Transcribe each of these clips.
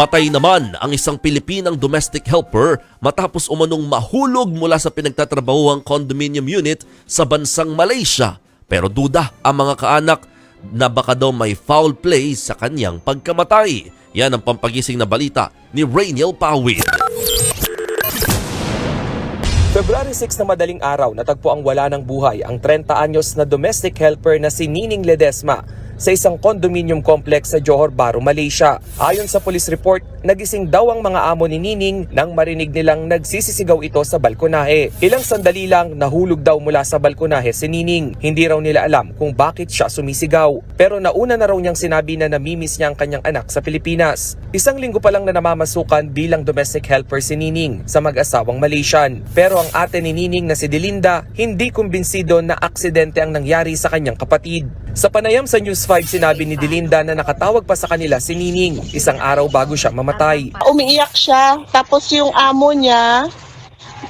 Patay naman ang isang Pilipinang domestic helper matapos umanong mahulog mula sa pinagtatrabahuang condominium unit sa bansang Malaysia. Pero duda ang mga kaanak na baka daw may foul play sa kanyang pagkamatay. Yan ang pampagising na balita ni Rainiel Pawid. February 6 na madaling araw, natagpo ang wala ng buhay ang 30 anyos na domestic helper na si Nining Ledesma sa isang condominium complex sa Johor Bahru, Malaysia. Ayon sa police report, nagising daw ang mga amo ni Nining nang marinig nilang nagsisisigaw ito sa balkonahe. Ilang sandali lang nahulog daw mula sa balkonahe si Nining. Hindi raw nila alam kung bakit siya sumisigaw. Pero nauna na raw niyang sinabi na namimiss niya ang kanyang anak sa Pilipinas. Isang linggo pa lang na namamasukan bilang domestic helper si Nining sa mag-asawang Malaysian. Pero ang ate ni Nining na si Delinda, hindi kumbinsido na aksidente ang nangyari sa kanyang kapatid. Sa panayam sa News 5, sinabi ni Delinda na nakatawag pa sa kanila si Nining isang araw bago siya mamatay. umiiyak siya. Tapos yung amo niya,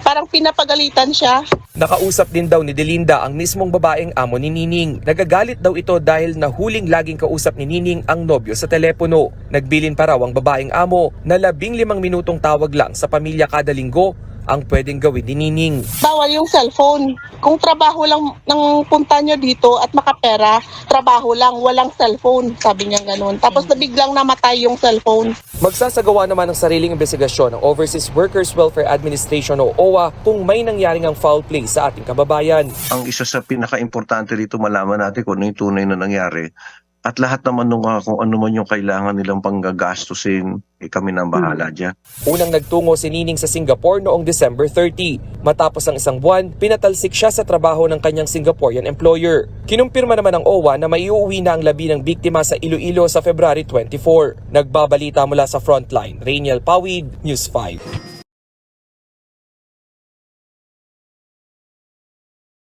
parang pinapagalitan siya. Nakausap din daw ni Delinda ang mismong babaeng amo ni Nining. Nagagalit daw ito dahil nahuling laging kausap ni Nining ang nobyo sa telepono. Nagbilin pa raw ang babaeng amo na labing limang minutong tawag lang sa pamilya kada linggo ang pwedeng gawin ni Nining. Bawal yung cellphone. Kung trabaho lang ng punta niya dito at makapera, trabaho lang, walang cellphone. Sabi niya ganun. Tapos nabiglang namatay yung cellphone. Magsasagawa naman ng sariling investigasyon ng Overseas Workers Welfare Administration o OWA kung may nangyaring ang foul play sa ating kababayan. ang isa sa pinaka-importante rito malaman natin kung ano yung tunay na nangyari. At lahat naman nung ah, kung ano man yung kailangan nilang panggagastusin, eh kami na ang bahala dyan. Unang nagtungo si Nining sa Singapore noong December 30. Matapos ang isang buwan, pinatalsik siya sa trabaho ng kanyang Singaporean employer. Kinumpirma naman ng OWA na maiuwi na ang labi ng biktima sa Iloilo sa February 24. Nagbabalita mula sa frontline, Rainiel Pawid, News 5.